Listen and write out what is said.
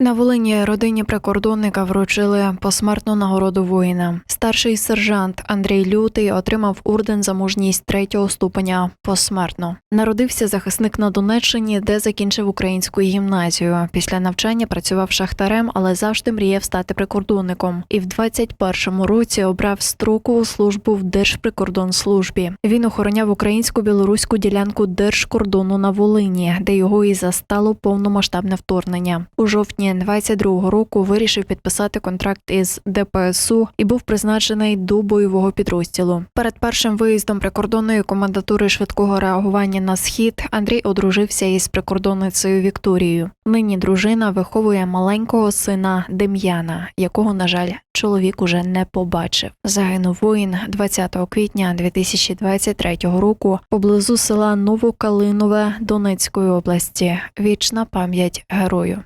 На Волині родині прикордонника вручили посмертну нагороду воїна. Старший сержант Андрій Лютий отримав орден за мужність третього ступеня посмертно. Народився захисник на Донеччині, де закінчив українську гімназію. Після навчання працював шахтарем, але завжди мріяв стати прикордонником. І в 21-му році обрав строкову службу в Держприкордонслужбі. Він охороняв українську білоруську ділянку держкордону на Волині, де його і застало повномасштабне вторгнення. У жовтні 22-го року вирішив підписати контракт із ДПСУ і був призначений до бойового підрозділу. Перед першим виїздом прикордонної комендатури швидкого реагування на схід Андрій одружився із прикордонницею Вікторією. Нині дружина виховує маленького сина Дем'яна, якого, на жаль, чоловік уже не побачив. Загинув воїн 20 квітня 2023 року поблизу села Новокалинове Донецької області. Вічна пам'ять герою.